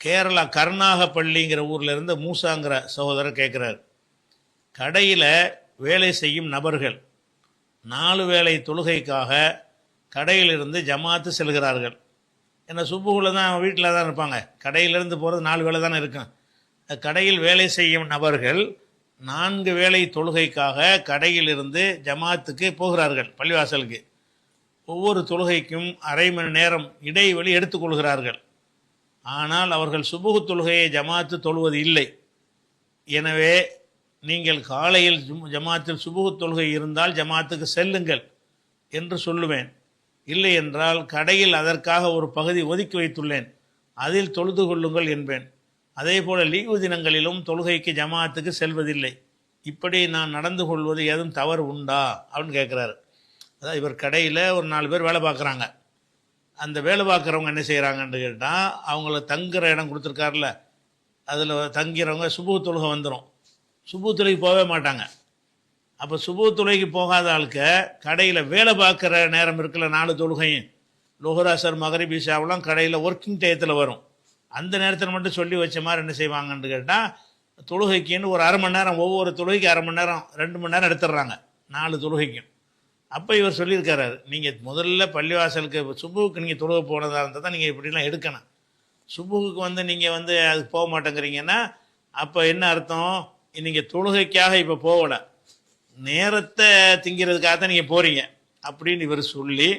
கேரளா கருணாகப்பள்ளிங்கிற ஊரில் இருந்து மூசாங்கிற சகோதரர் கேட்குறார் கடையில் வேலை செய்யும் நபர்கள் நாலு வேலை தொழுகைக்காக கடையிலிருந்து ஜமாத்து செல்கிறார்கள். ஏன்னா சுப்புகளை தான் வீட்டில் தான் இருப்பாங்க. கடையிலேருந்து போகிறது நாலு வேலை தானே இருக்கும். கடையில் வேலை செய்யும் நபர்கள் நான்கு வேலை தொழுகைக்காக கடையிலிருந்து ஜமாத்துக்கு போகிறார்கள் பள்ளிவாசலுக்கு. ஒவ்வொரு தொழுகைக்கும் அரை மணி நேரம் இடைவெளி எடுத்துக்கொள்கிறார்கள் ஆனால் அவர்கள் சுபுகு தொழுகையை ஜமாத்து தொழுவது இல்லை. எனவே நீங்கள் காலையில் ஜும்- ஜமாத்தில் சுபுகு தொழுகை இருந்தால் ஜமாத்துக்கு செல்லுங்கள் என்று சொல்லுவேன். இல்லை என்றால் கடையில் அதற்காக ஒரு பகுதி ஒதுக்கி வைத்துள்ளேன். அதில் தொழுது கொள்ளுங்கள் என்பேன். அதே போல லீவு தினங்களிலும் தொழுகைக்கு ஜமாத்துக்கு செல்வதில்லை. இப்படி நான் நடந்து கொள்வது ஏதும் தவறு உண்டா? அப்படின்னு கேட்குறாரு. அதாவது இவர் கடையில் ஒரு நாலு பேர் வேலை பார்க்குறாங்க. அந்த வேலை பார்க்குறவங்க என்ன செய்கிறாங்கன்னு கேட்டால் அவங்கள தங்குற இடம் கொடுத்துருக்காருல அதில் தங்கிறவங்க சுபு தொழுகை வந்துடும் சுபு தொழுகைக்கு போகவே மாட்டாங்க. அப்போ சுபு தொழுகைக்கு போகாத ஆளுக்க கடையில் வேலை பார்க்குற நேரம் இருக்குல்ல நாலு தொழுகையும். லோகராசர் மகரிப் கடையில் ஒர்க்கிங் டயத்தில் வரும். அந்த நேரத்தில் மட்டும் சொல்லி வச்ச மாதிரி என்ன செய்வாங்கன்னு கேட்டால் தொழுகைக்குன்னு ஒரு அரை மணி நேரம் ஒவ்வொரு தொழுகைக்கு அரை மணி நேரம் ரெண்டு மணி நேரம் எடுத்துடுறாங்க நாலு தொழுகைக்கும். அப்போ இவர் சொல்லியிருக்காரு நீங்கள் முதல்ல பள்ளிவாசலுக்கு சுபுவுக்கு நீங்கள் தொழுக போனதாக இருந்தால் தான் நீங்கள் இப்படிலாம் எடுக்கணும். சுபுவுக்கு வந்து நீங்கள் வந்து அதுக்கு போக மாட்டேங்கிறீங்கன்னா அப்போ என்ன அர்த்தம்? நீங்கள் தொழுகைக்காக இப்போ போகல. நேரத்தை திங்கிறதுக்காக தான் நீங்கள் போகிறீங்க அப்படின்னு இவர் சொல்லி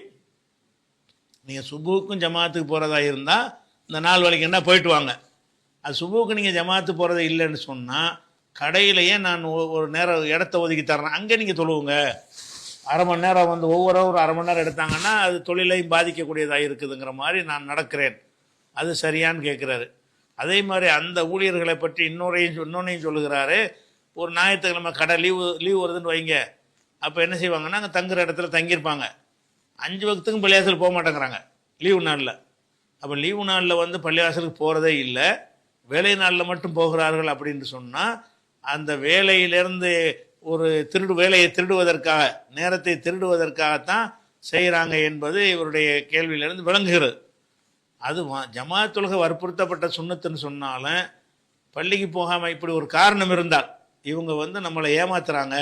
நீங்கள் சுபுவுக்கும் ஜமாத்துக்கு போகிறதா இருந்தால் இந்த நாள் வரைக்கும் என்ன போயிட்டு வாங்க. அது சுபுவுக்கு நீங்கள் ஜமாத்து போகிறதே இல்லைன்னு சொன்னால் கடையிலேயே நான் ஒரு நேரம் இடத்த ஒதுக்கி தர்றேன். அங்கே நீங்கள் தொழுவுங்க. அரை மணி நேரம் வந்து ஒவ்வொரு ஒரு அரை மணி நேரம் எடுத்தாங்கன்னா அது தொழிலையும் பாதிக்கக்கூடியதாக இருக்குதுங்கிற மாதிரி நான் நடக்கிறேன். அது சரியான்னு கேட்குறாரு அதே மாதிரி அந்த ஊழியர்களை பற்றி இன்னொரையும் இன்னொன்னையும் சொல்லுகிறாரு. ஒரு ஞாயிற்றுக்கிழமை கடை லீவு லீவ் வருதுன்னு வைங்க. அப்போ என்ன செய்வாங்கன்னா அங்கே தங்குற இடத்துல தங்கியிருப்பாங்க. அஞ்சு வகுத்துக்கும் பள்ளிவாசல் போக மாட்டேங்கிறாங்க. லீவு நாளில். அப்போ லீவு நாளில் வந்து பள்ளிவாசலுக்கு போகிறதே இல்லை. வேலை நாளில் மட்டும் போகிறார்கள் அப்படின்னு சொன்னால் அந்த வேலையிலேருந்து ஒரு திருடு வேலையை திருடுவதற்காக நேரத்தை திருடுவதற்காகத்தான் செய்கிறாங்க என்பது இவருடைய கேள்வியிலிருந்து விளங்குகிறது. அது ஜமாத்துலக வற்புறுத்தப்பட்ட சுண்ணத்துன்னு சொன்னாலும் பள்ளிக்கு போகாமல் இப்படி ஒரு காரணம் இருந்தால் இவங்க வந்து நம்மளை ஏமாத்துறாங்க.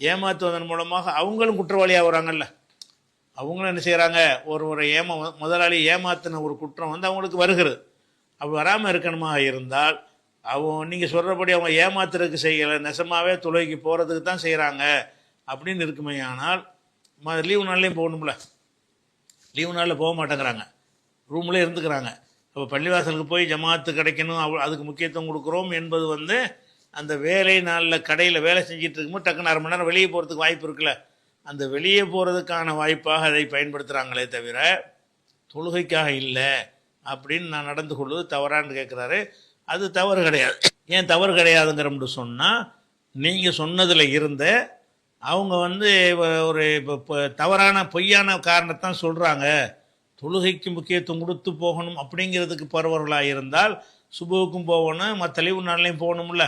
ஏமாத்துவதன் மூலமாக அவங்களும் குற்றவாளியாக வராங்கல்ல அவங்களும் என்ன செய்கிறாங்க ஒரு ஒரு ஏமா முதலாளி ஏமாத்தின ஒரு குற்றம் வந்து அவங்களுக்கு வருகிறது. அப்படி வராமல் இருக்கணுமா இருந்தால் அவன் நீங்கள் சொல்கிறபடி அவன் ஏமாத்துறதுக்கு செய்யலை நெசமாகவே தொழுகைக்கு போகிறதுக்கு தான் செய்கிறாங்க அப்படின்னு இருக்குமே ஆனால் லீவு நாள்லேயும் போகணும்ல. லீவு நாளில் போக மாட்டேங்கிறாங்க. ரூம்லேயே இருந்துக்கிறாங்க. அப்போ பள்ளிவாசலுக்கு போய் ஜமாத்து கிடைக்கணும் அவ் அதுக்கு முக்கியத்துவம் கொடுக்குறோம் என்பது வந்து அந்த வேலை நாளில் கடையில் வேலை செஞ்சுட்டு இருக்கும்போது டக்குன்னு அரை மணி நேரம் வெளியே போகிறதுக்கு வாய்ப்பு இருக்குல்ல. அந்த வெளியே போகிறதுக்கான வாய்ப்பாக அதை பயன்படுத்துகிறாங்களே தவிர தொழுகைக்காக இல்லை அப்படின்னு நான் நடந்து கொள்வது தவறான்னு கேட்குறாரு அது தவறு கிடையாது. ஏன் தவறு கிடையாதுங்கிறோம்னு சொன்னால் நீங்கள் சொன்னதில் இருந்த அவங்க வந்து ஒரு இப்போ இப்போ தவறான பொய்யான காரணத்தான் சொல்கிறாங்க தொழுகைக்கு முக்கியத்துவம் கொடுத்து போகணும் அப்படிங்கிறதுக்கு பருவர்களாக இருந்தால் சுபுவுக்கும் போகணும் மற்ற லீவு நாள்லையும் போகணும்ல.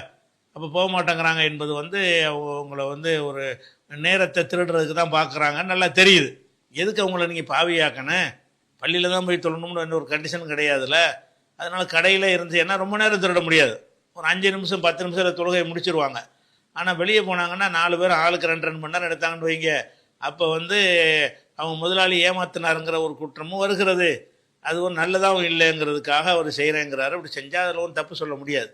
அப்போ போக மாட்டேங்கிறாங்க என்பது வந்து அவங்கள வந்து ஒரு நேரத்தை திருடுறதுக்கு தான் பார்க்குறாங்க நல்லா தெரியுது. எதுக்கு அவங்கள நீங்கள் பாவியாக்கணும்? பள்ளியில் தான் போய் தொழணும்னு ஒரு கண்டிஷன் கிடையாதுல்ல அதனால் கடையில் இருந்து ஏன்னா ரொம்ப நேரம் திருட முடியாது. ஒரு அஞ்சு நிமிஷம் பத்து நிமிஷத்தில் தொழுகையை முடிச்சிருவாங்க. ஆனால் வெளியே போனாங்கன்னா நாலு பேர் ஆளுக்கு ரெண்டு ரெண்டு மணி நேரம் எடுத்தாங்கன்னு வைங்க. அப்போ வந்து அவங்க முதலாளி ஏமாத்தினாருங்கிற ஒரு குற்றமும் வருகிறது. அது ஒரு நல்லதாகவும் இல்லைங்கிறதுக்காக அவர் செய்கிறேங்கிறாரு அப்படி செஞ்சால் அதில் ஒன்றும் தப்பு சொல்ல முடியாது.